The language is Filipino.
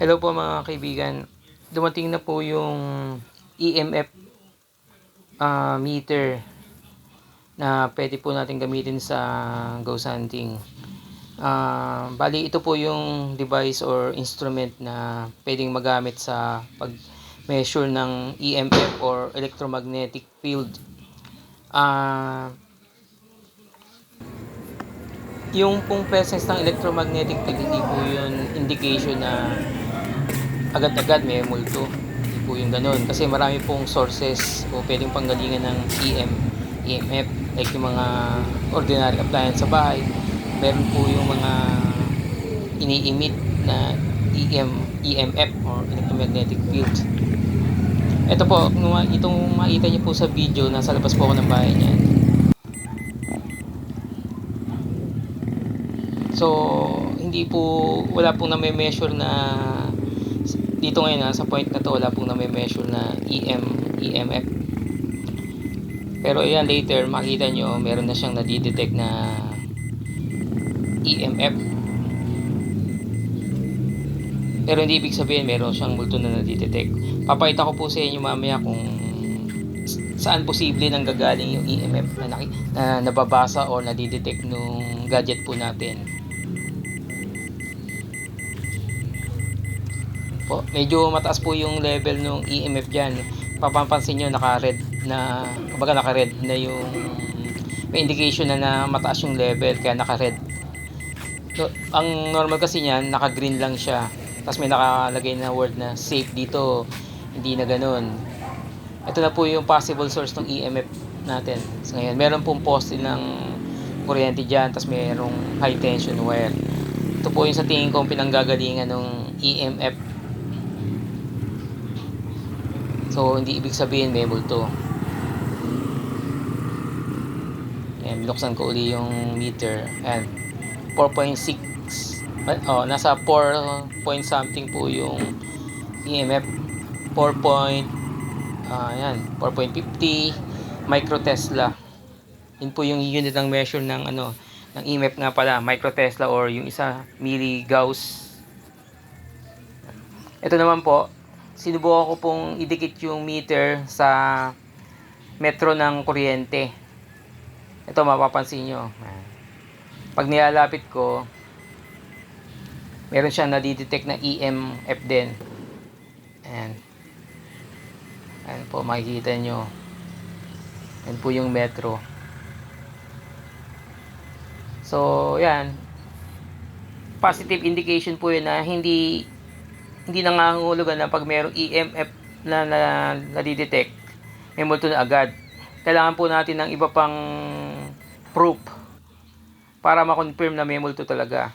Hello po mga kaibigan. Dumating na po yung EMF ah, meter na pwede po natin gamitin sa ghost hunting. Ah, bali ito po yung device or instrument na pwedeng magamit sa pag measure ng EMF or electromagnetic field. Ah, yung pong presence ng electromagnetic field hindi po yun indication na agad-agad may multo. Hindi po yung ganun. Kasi marami pong sources o pwedeng panggalingan ng EM, EMF. Like yung mga ordinary appliance sa bahay. Meron po yung mga ini-emit na EM, EMF or electromagnetic field. Ito po, itong makita niyo po sa video, nasa labas po ako ng bahay niyan. So, hindi po, wala pong na-measure na dito ngayon ha, sa point na to wala pong na-measure na EM, EMF. Pero yan later makita nyo meron na siyang nadidetect na EMF. Pero hindi ibig sabihin meron siyang multo na nadidetect. Papakita ko po sa inyo mamaya kung saan posible nang gagaling yung EMF na, na nababasa o nadidetect nung gadget po natin. Po. Medyo mataas po yung level ng EMF dyan. Papapansin nyo naka-red na, kumbaga naka-red na yung may indication na, na mataas yung level kaya naka-red. So, ang normal kasi niyan, naka-green lang siya. Tapos may nakalagay na word na safe dito. Hindi na ganun. Ito na po yung possible source ng EMF natin. So, ngayon, meron pong poste ng kuryente dyan. Tapos merong high tension wire. Ito po yung sa tingin ko pinanggagalingan ng EMF So, hindi ibig sabihin may multo. Ayan, binuksan ko uli yung meter. Ayan, 4.6. Oh, nasa 4 point something po yung EMF. 4 point, ah, ayan, 4.50 microtesla. Yun po yung unit ng measure ng ano, ng EMF nga pala, microtesla or yung isa milligauss. Ito naman po, sinubukan ko pong idikit yung meter sa metro ng kuryente. Ito mapapansin nyo. Pag nilalapit ko, meron siyang nadidetect na EMF din. Ayan. Ayan po, makikita nyo. Ayan po yung metro. So, yan. Positive indication po yun na hindi hindi nangangahulugan na pag mayroong EMF na, na nadidetect, may multo na agad. Kailangan po natin ng iba pang proof para ma-confirm na may multo talaga.